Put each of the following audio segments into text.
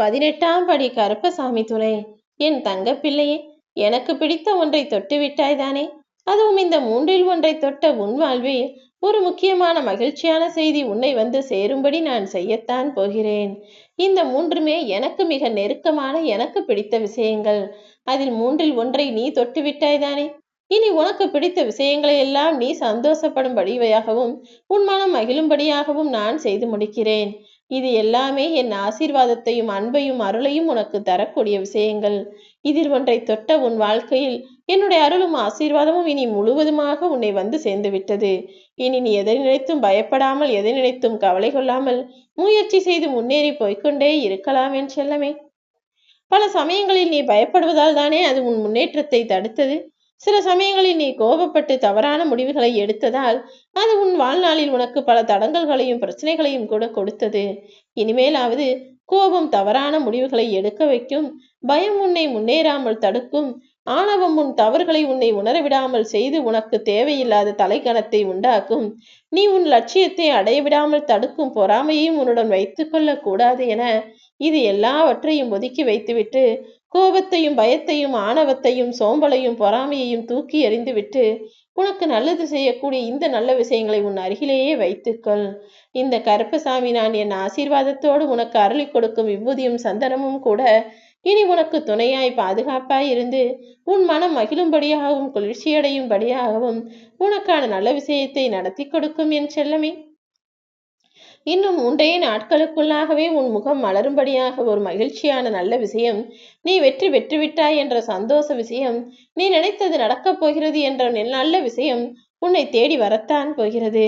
பதினெட்டாம் படி கருப்பசாமி துணை. என் தங்க பிள்ளையே எனக்கு பிடித்த ஒன்றை தொட்டு விட்டாய்தானே அதுவும் இந்த மூன்றில் ஒன்றை தொட்ட உன் வாழ்வில் ஒரு முக்கியமான மகிழ்ச்சியான செய்தி உன்னை வந்து சேரும்படி நான் செய்யத்தான் போகிறேன். இந்த மூன்றுமே எனக்கு மிக நெருக்கமான எனக்கு பிடித்த விஷயங்கள். அதில் மூன்றில் ஒன்றை நீ தொட்டு விட்டாய்தானே இனி உனக்கு பிடித்த விஷயங்களை எல்லாம் நீ சந்தோஷப்படும் வடிவையாகவும் உன் மனம் மகிழும்படியாகவும் நான் செய்து முடிக்கிறேன். இது எல்லாமே என் ஆசீர்வாதத்தையும் அன்பையும் அருளையும் உனக்கு தரக்கூடிய விஷயங்கள். இதில் ஒன்றை தொட்ட உன் வாழ்க்கையில் என்னுடைய அருளும் ஆசீர்வாதமும் இனி முழுவதுமாக உன்னை வந்து சேர்ந்து விட்டது இனி நீ எதை நினைத்தும் பயப்படாமல் எதை நினைத்தும் கவலை கொள்ளாமல் முயற்சி செய்து முன்னேறி போய்கொண்டே இருக்கலாம் என் செல்லமே. பல சமயங்களில் நீ பயப்படுவதால் தானே அது உன் முன்னேற்றத்தை தடுத்தது. சில சமயங்களில் நீ கோபப்பட்டு தவறான முடிவுகளை எடுத்ததால் அது உன் வாழ்நாளில் உனக்கு பல தடங்கல்களையும் பிரச்சனைகளையும் கூட கொடுத்தது. இனிமேலாவது கோபம் தவறான முடிவுகளை எடுக்க வைக்கும். பயம் உன்னை முன்னேறாமல் தடுக்கும். ஆணவம் உன் தவறுகளை உன்னை உணரவிடாமல் செய்து உனக்கு தேவையில்லாத தலைக்கணத்தை உண்டாக்கும். நீ உன் லட்சியத்தை அடைய விடாமல் தடுக்கும் பொறாமையையும் உன்னுடன் வைத்து கொள்ளக் கூடாது என இது எல்லாவற்றையும் ஒதுக்கி வைத்துவிட்டு கோபத்தையும் பயத்தையும் ஆணவத்தையும் சோம்பலையும் பொறாமையையும் தூக்கி எறிந்துவிட்டு உனக்கு நல்லது செய்யக்கூடிய இந்த நல்ல விஷயங்களை உன் அருகிலேயே வைத்துக்கொள். இந்த கருப்பசாமி நான் என் ஆசீர்வாதத்தோடு உனக்கு அருளி கொடுக்கும் விபூதியும் சந்தனமும் கூட இனி உனக்கு துணையாய் பாதுகாப்பாய் இருந்து உன் மனம் மகிழும்படியாகவும் குளிர்ச்சியடையும்படியாகவும் உனக்கான நல்ல விஷயத்தை நடத்தி கொடுக்கும் என் செல்லமே. இன்னும் முந்தைய நாட்களுக்குள்ளாகவே உன் முகம் மலரும்படியாக ஒரு மகிழ்ச்சியான நல்ல விஷயம். நீ வெற்றி பெற்றுவிட்டாய் என்ற சந்தோஷ விஷயம். நீ நினைத்தது நடக்கப் போகிறது என்ற நல்ல விஷயம் உன்னை தேடி வரத்தான் போகிறது.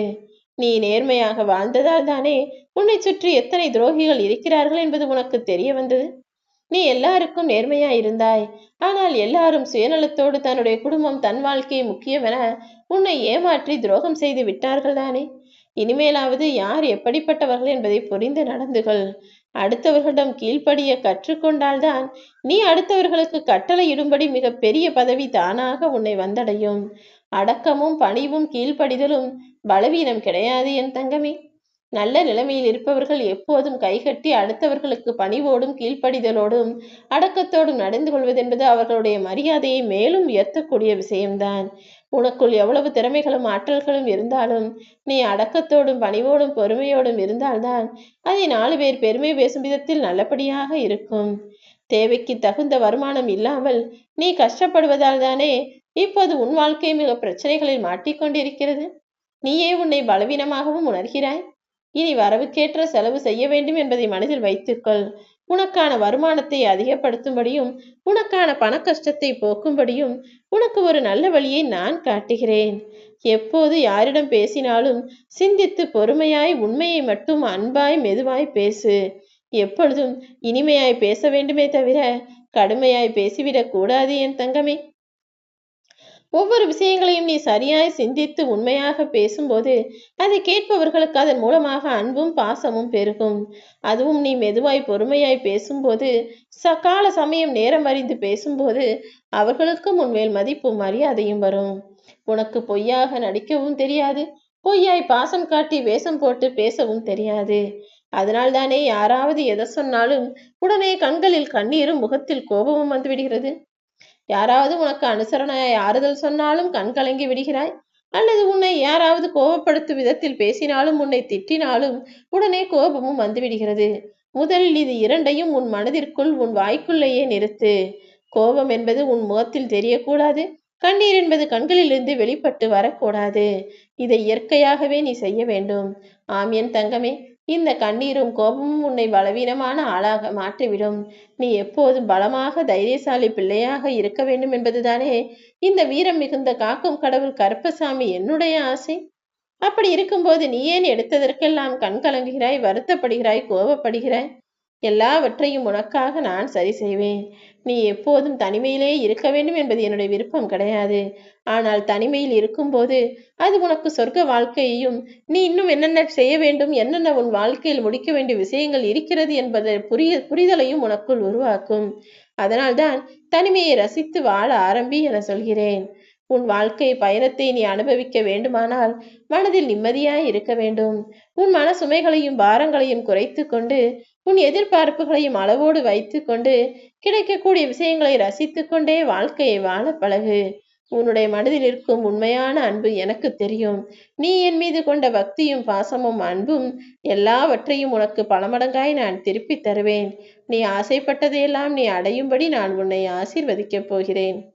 நீ நேர்மையாக வாழ்ந்ததால் தானே உன்னை சுற்றி எத்தனை துரோகிகள் இருக்கிறார்கள் என்பது உனக்கு தெரிய வந்தது. நீ எல்லாருக்கும் நேர்மையா இருந்தாய். ஆனால் எல்லாரும் சுயநலத்தோடு தன்னுடைய குடும்பம் தன் வாழ்க்கையை முக்கியமென உன்னை ஏமாற்றி துரோகம் செய்து விட்டார்கள் தானே. இனிமேலாவது யார் எப்படிப்பட்டவர்கள் என்பதை புரிந்து நடந்துகள். அடுத்தவர்களிடம் கீழ்ப்படிய கற்றுக்கொண்டால்தான் நீ அடுத்தவர்களுக்கு கட்டளையிடும்படி மிக பெரிய பதவி தானாக உன்னை வந்தடையும். அடக்கமும் பணிவும் கீழ்ப்படிதலும் பலவீனம் கிடையாது என் தங்கமே. நல்ல நிலைமையில் இருப்பவர்கள் எப்போதும் கைகட்டி அடுத்தவர்களுக்கு பணிவோடும் கீழ்ப்படிதலோடும் அடக்கத்தோடும் நடந்து கொள்வதென்பது அவர்களுடைய மரியாதையை மேலும் உயர்த்தக்கூடிய விஷயம்தான். உனக்குள் எவ்வளவு திறமைகளும் ஆற்றல்களும் இருந்தாலும் நீ அடக்கத்தோடும் பணிவோடும் பொறுமையோடும் இருந்தால்தான் அதை நாலு பேர் பெருமை பேசும் விதத்தில் நல்லபடியாக இருக்கும். தேவைக்கு தகுந்த வருமானம் இல்லாமல் நீ கஷ்டப்படுவதால் தானே இப்போது உன் வாழ்க்கை மிக பிரச்சனைகளில் மாட்டிக்கொண்டிருக்கிறது? நீயே உன்னை பலவீனமாகவும் உணர்கிறாய்? இனி வரவுக்கேற்ற செலவு செய்ய வேண்டும் என்பதை மனதில் வைத்துக்கொள். உனக்கான வருமானத்தை அதிகப்படுத்தும்படியும் உனக்கான பண கஷ்டத்தை போக்கும்படியும் உனக்கு ஒரு நல்ல வழியை நான் காட்டுகிறேன். எப்போது யாரிடம் பேசினாலும் சிந்தித்து பொறுமையாய் உண்மையை மட்டும் அன்பாய் மெதுவாய் பேசு. எப்பொழுதும் இனிமையாய் பேச வேண்டுமே தவிர கடுமையாய் பேசிவிடக் கூடாது என் தங்கமே. ஒவ்வொரு விஷயங்களையும் நீ சரியாய் சிந்தித்து உண்மையாக பேசும்போது அதை கேட்பவர்களுக்கு அதன் மூலமாக அன்பும் பாசமும் பெருகும். அதுவும் நீ மெதுவாய் பொறுமையாய் பேசும்போது சகால சமயம் நேரம் அறிந்து பேசும்போது அவர்களுக்கும் உன்மேல் மதிப்பும் மரியாதையும் வரும். உனக்கு பொய்யாக நடிக்கவும் தெரியாது பொய்யாய் பாசம் காட்டி வேஷம் போட்டு பேசவும் தெரியாது. அதனால்தானே யாராவது எதை சொன்னாலும் உடனே கண்களில் கண்ணீரும் முகத்தில் கோபமும் வந்துவிடுகிறது. யாராவது உனக்கு அனுசரணையாய் ஆறுதல் சொன்னாலும் கண் கலங்கி விடுகிறாய்? அல்லது உன்னை யாராவது கோபப்படுத்தும் விதத்தில் பேசினாலும் உன்னை திட்டினாலும் உடனே கோபமும் வந்துவிடுகிறது. முதலில் இது இரண்டையும் உன் மனதிற்குள் உன் வாய்க்குள்ளேயே நிறுத்து. கோபம் என்பது உன் முகத்தில் தெரியக்கூடாது. கண்ணீர் என்பது கண்களிலிருந்து வெளிப்பட்டு வரக்கூடாது. இதை இயற்கையாகவே நீ செய்ய வேண்டும். ஆம் என் தங்கமே இந்த கண்ணீரும் கோபமும் உன்னை பலவீனமான ஆளாக மாற்றிவிடும். நீ எப்போதும் பலமாக தைரியசாலி பிள்ளையாக இருக்க வேண்டும் என்பதுதானே? இந்த வீரம் மிகுந்த காக்கும் கடவுள் கருப்பசாமி என்னுடைய ஆசை. அப்படி இருக்கும்போது நீ ஏன் எடுத்ததற்கெல்லாம் கண் கலங்குகிறாய் வருத்தப்படுகிறாய் கோபப்படுகிறாய்? எல்லாவற்றையும் உனக்காக நான் சரி செய்வேன். நீ எப்போதும் தனிமையிலே இருக்க வேண்டும் என்பது என்னுடைய விருப்பம் கிடையாது. ஆனால் தனிமையில் இருக்கும்போது அது உனக்கு சொர்க்க வாழ்க்கையையும் நீ இன்னும் என்னென்ன செய்ய வேண்டும் என்னென்ன உன் வாழ்க்கையில் முடிக்க வேண்டிய விஷயங்கள் இருக்கிறது என்பதை புரிய புரிதலையும் உனக்குள் உருவாக்கும். அதனால்தான் தனிமையை ரசித்து வாழ ஆரம்பி என சொல்கிறேன். உன் வாழ்க்கை பயணத்தை நீ அனுபவிக்க வேண்டுமானால் மனதில் நிம்மதியாய் இருக்க வேண்டும். உன் மன சுமைகளையும் பாரங்களையும் குறைத்து கொண்டு உன் எதிர்பார்ப்புகளையும் அளவோடு வைத்துக்கொண்டு கிடைக்கக்கூடிய விஷயங்களை ரசித்துக்கொண்டே வாழ்க்கையை வாழ பழகு. உன்னுடைய மனதில் இருக்கும் உண்மையான அன்பு எனக்கு தெரியும். நீ என் மீது கொண்ட பக்தியும் பாசமும் அன்பும் எல்லாவற்றையும் உனக்கு பல மடங்காய் நான் திருப்பித் தருவேன். நீ ஆசைப்பட்டதையெல்லாம் நீ அடையும்படி நான் உன்னை ஆசீர்வதிக்கப் போகிறேன்.